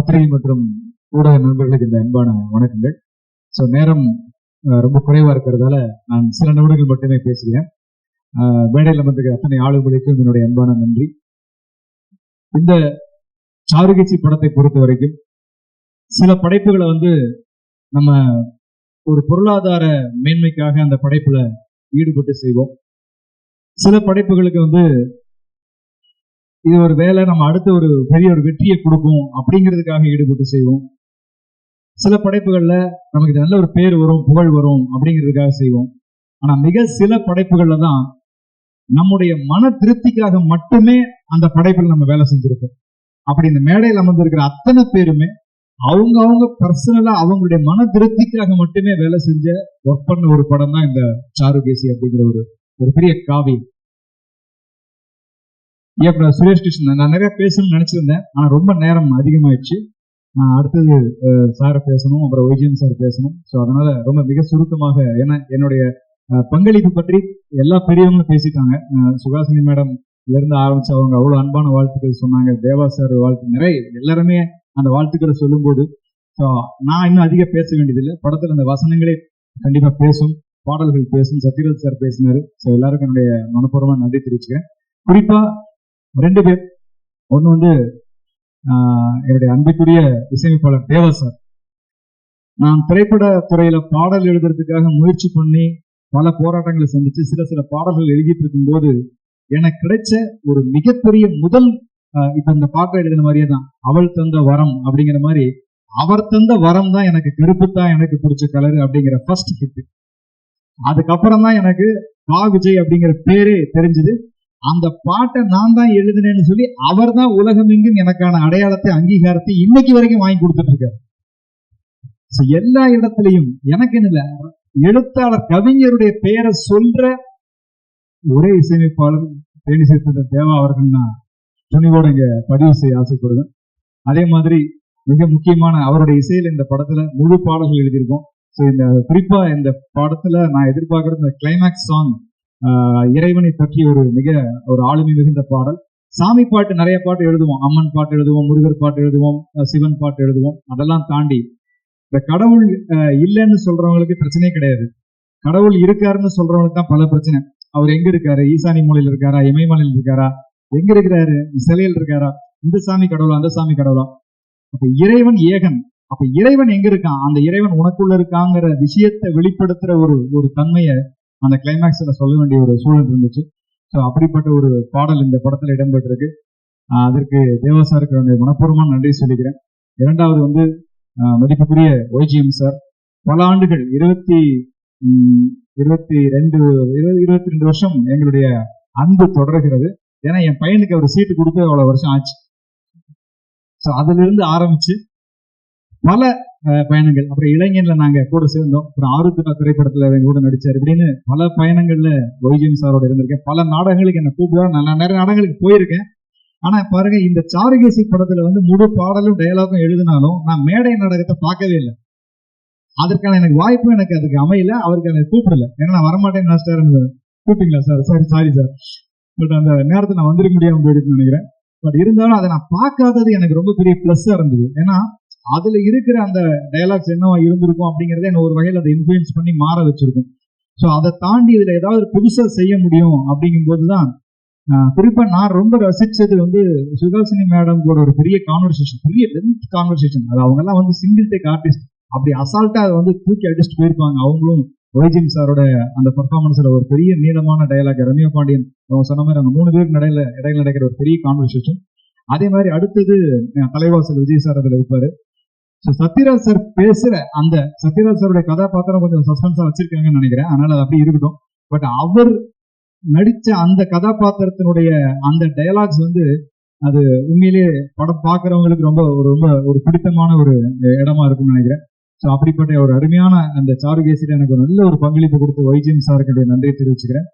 பத்திரிகை மற்றும் ஊடக நண்பர்களுக்கு இந்த அன்பான வணக்கங்கள். ஸோ நேரம் ரொம்ப குறைவா இருக்கிறதால நான் சில நிமிடங்கள் மட்டுமே பேசுகிறேன். மேடையில் அமர்ந்திருக்கிற அத்தனை ஆளுகளுக்கும் என்னுடைய அன்பான நன்றி. இந்த சாருகேசி படத்தை பொறுத்த வரைக்கும் சில படைப்புகளை வந்து நம்ம ஒரு பொருளாதார மேன்மைக்காக அந்த படைப்புல ஈடுபட்டு செய்வோம். சில படைப்புகளுக்கு வந்து இது ஒரு வேலை நம்ம அடுத்த ஒரு பெரிய ஒரு வெற்றியை கொடுக்கும் அப்படிங்கிறதுக்காக ஈடுபட்டு செய்வோம். சில படைப்புகள்ல நமக்கு நல்ல ஒரு பேர் வரும் புகழ் வரும் அப்படிங்கிறதுக்காக செய்வோம். ஆனா மிக சில படைப்புகளில் தான் நம்முடைய மன திருப்திக்காக மட்டுமே அந்த படைப்பில் நம்ம வேலை செஞ்சிருப்போம். அப்படி இந்த மேடையில் அமர்ந்திருக்கிற அத்தனை பேருமே அவங்க அவங்க பர்சனலா அவங்களுடைய மன திருப்திக்காக மட்டுமே வேலை செஞ்ச ஒர்க் பண்ண ஒரு படம் தான் இந்த சாருகேசி அப்படிங்கிற ஒரு ஒரு பெரிய காவியம். இயக்குனர் சுரேஷ் கிருஷ்ணன். நான் நிறைய பேசணும்னு நினைச்சிருந்தேன். ஆனா ரொம்ப நேரம் அதிகமாயிடுச்சு. நான் அடுத்தது சாரை பேசணும். அப்புறம் ஒய்ஜிஎம் சார் பேசணும். ஸோ அதனால ரொம்ப மிக சுருக்கமாக ஏன்னா என்னுடைய பங்களிப்பு பற்றி எல்லா பெரியவங்களும் பேசிட்டாங்க. சுகாசினி மேடம் இருந்து ஆரம்பிச்சு அவங்க அவ்வளவு அன்பான வாழ்த்துக்கள் சொன்னாங்க. தேவா சார் வாழ்த்து நிறைய எல்லாருமே அந்த வாழ்த்துக்களை சொல்லும்போது ஸோ நான் இன்னும் அதிக பேச வேண்டியதில்லை. படத்துல அந்த வசனங்களே கண்டிப்பா பேசும். பாடல்கள் பேசும். சத்யராஜ் சார் பேசினாரு. ஸோ எல்லாருக்கும் என்னுடைய மனப்பூர்வமா நன்றி தெரிவிச்சுக்கேன் குறிப்பாக ரெண்டு பேர். ஒன்று வந்து ஆஹ், என்னுடைய அன்புக்குரிய இசையமைப்பாளர் தேவா சார். நான் திரைப்பட துறையில பாடல் எழுதுறதுக்காக முயற்சி பண்ணி பல போராட்டங்களை சந்திச்சு சில சில பாடல்கள் எழுதிட்டு இருக்கும்போது எனக்கு கிடைச்ச ஒரு மிகப்பெரிய முதல் இப்ப இந்த பாட்டை எழுதின மாதிரியே தான் அவள் தந்த வரம் அப்படிங்கிற மாதிரி அவர் தந்த வரம் தான் எனக்கு கருப்பு தான் எனக்கு பிடிச்ச கலர் அப்படிங்கிற ஃபர்ஸ்ட் ஹிட் அதுக்கப்புறம் தான் எனக்கு கா விஜய் அப்படிங்கிற பேரே தெரிஞ்சது. அந்த பாட்டை நான் தான் எழுதினேன்னு சொல்லி அவர் தான் உலகமெங்கும் எனக்கான அடையாளத்தை அங்கீகாரத்தை இன்னைக்கு வரைக்கும் வாங்கி கொடுத்துட்டு இருக்காரு எல்லா இடத்துலயும் எனக்கு என்ன எழுத்தாளர் கவிஞருடைய பெயரை சொல்ற ஒரே இசையமைப்பாளர் தேனி சேர்த்த தேவா அவர்கள் நான் துணிவோட இங்க பதிவு செய்ய ஆசைப்படுவேன். அதே மாதிரி மிக முக்கியமான அவருடைய இசையில இந்த படத்துல முழு பாடல்கள் எழுதியிருக்கோம். ஸோ இந்த குறிப்பா இந்த படத்துல நான் எதிர்பார்க்கறது இந்த கிளைமேக்ஸ் சாங் இறைவனை பற்றி ஒரு மிக ஒரு ஆளுமை மிகுந்த பாடல். சாமி பாட்டு நிறைய பாட்டு எழுதுவோம். அம்மன் பாட்டு எழுதுவோம் முருகர் பாட்டு எழுதுவோம் சிவன் பாட்டு எழுதுவோம். அதெல்லாம் தாண்டி இந்த கடவுள் அஹ், இல்லைன்னு சொல்றவங்களுக்கு பிரச்சனையே கிடையாது. கடவுள் இருக்காருன்னு சொல்றவங்களுக்கு தான் பல பிரச்சனை. அவர் எங்க இருக்காரு? ஈசானி மூலையில் இருக்காரா? இமயமலையில் இருக்காரா? எங்க இருக்கிறாரு? சிலையில் இருக்காரா? இந்த சாமி கடவுளா? அந்த சாமி கடவுளா? அப்ப இறைவன் ஏகன். அப்ப இறைவன் எங்க இருக்கான்? அந்த இறைவன் உனக்குள்ள இருக்காங்கிற விஷயத்தை வெளிப்படுத்துற ஒரு ஒரு தன்மையை அந்த கிளைமேக்ஸில் சொல்ல வேண்டிய ஒரு சூழல் இருந்துச்சு. ஸோ அப்படிப்பட்ட ஒரு பாடல் இந்த படத்துல இடம்பெற்றிருக்கு. ஆஹ் அதற்கு தேவா சாருக்கு என்னுடைய மனப்பூர்வமான நன்றி சொல்லிக்கிறேன். இரண்டாவது வந்து ஆஹ் மதிப்புக்குரிய ஒய்ஜிஎம் சார். பல ஆண்டுகள் இருபத்தி இருபத்தி ரெண்டு இருபது இருபத்தி ரெண்டு வருஷம் எங்களுடைய அன்பு தொடர்கிறது. ஏன்னா என் பையனுக்கு அவர் சீட்டு கொடுத்து அவ்வளவு வருஷம் ஆச்சு. ஸோ அதுலிருந்து ஆரம்பிச்சு பல பயணங்கள். அப்புறம் இளைஞன்ல நாங்க கூட சேர்ந்தோம். அப்புறம் ஆருத்ரா திரைப்படத்துல எங்க கூட நடிச்சார். இப்படின்னு பல பயணங்கள்ல ஒய்ஜிஎம் சாரோட இருந்திருக்கேன். பல நாடகங்களுக்கு என்ன கூப்பிடுவா நான் நிறைய நாடகங்களுக்கு போயிருக்கேன். ஆனா பாருங்க இந்த சாருகேசி படத்துல வந்து முழு பாடலும் டயலாகும் எழுதினாலும் நான் மேடை நாடகத்தை பார்க்கவே இல்லை. அதற்கான எனக்கு வாய்ப்பு எனக்கு அதுக்கு அமையல. அவருக்கு எனக்கு கூப்பிடல. ஏன்னா நான் வரமாட்டேன்னு நினைச்சிட்டாரு கூப்பிட்டீங்களா sir? Sorry sorry sir. But அந்த நேரத்தை நான் வந்திருக்க முடியாமல் போயிடுன்னு நினைக்கிறேன். பட் இருந்தாலும் அதை நான் பார்க்காதது எனக்கு ரொம்ப பெரிய ப்ளஸ்ஸாக இருந்தது. ஏன்னா அதுல இருக்கிற அந்த டயலாக்ஸ் என்னவா இருந்திருக்கும் அப்படிங்கறத என்ன ஒரு வகையில் அதை இன்ஃபுளுன்ஸ் பண்ணி மாற வச்சிருக்கும் ஸோ அதை தாண்டி இதுல ஏதாவது புதுசா செய்ய முடியும் அப்படிங்கும்போது தான் ஆஹ், குறிப்பா நான் ரொம்ப ரசிச்சது வந்து சுகாசினி மேடம் கூட ஒரு பெரிய கான்வர்சேஷன் பெரிய லென்த் கான்வர்சேஷன் அது அவங்க எல்லாம் வந்து சிங்கிள் டேக் ஆர்டிஸ்ட் அப்படி அசால்ட்டா அதை வந்து தூக்கி அடிச்சுட்டு போயிருப்பாங்க. அவங்களும் ஒய்ஜிம் சாரோட அந்த பர்ஃபார்மன்ஸ்ல ஒரு பெரிய நீளமான டயலாக் ரம்யா பாண்டியன் அவங்க சொன்ன மாதிரி அந்த மூணு பேருக்கு இடையில இடையில நடக்கிற ஒரு பெரிய கான்வர்சேஷன் அதே மாதிரி அடுத்தது தலைவாசல் விஜய் சார் அதுல இருப்பாரு. ஸோ சத்யராஜ் சார் பேசுற அந்த சத்யராஜ் சாருடைய கதாபாத்திரம் கொஞ்சம் சஸ்பென்ஸா வச்சிருக்காங்கன்னு நினைக்கிறேன். அதனால அது அப்படி இருக்கட்டும். பட் அவர் நடிச்ச அந்த கதாபாத்திரத்தினுடைய அந்த டயலாக்ஸ் வந்து அது உண்மையிலேயே படம் பார்க்குறவங்களுக்கு ரொம்ப ஒரு ரொம்ப ஒரு பிடித்தமான ஒரு இடமா இருக்கும்னு நினைக்கிறேன். ஸோ அப்படிப்பட்ட ஒரு அருமையான அந்த சாருகேசில எனக்கு ஒரு நல்ல ஒரு பங்களிப்பு கொடுத்து வைஜிஎம் சாருக்கு நன்றியை தெரிவிச்சுக்கிறேன்.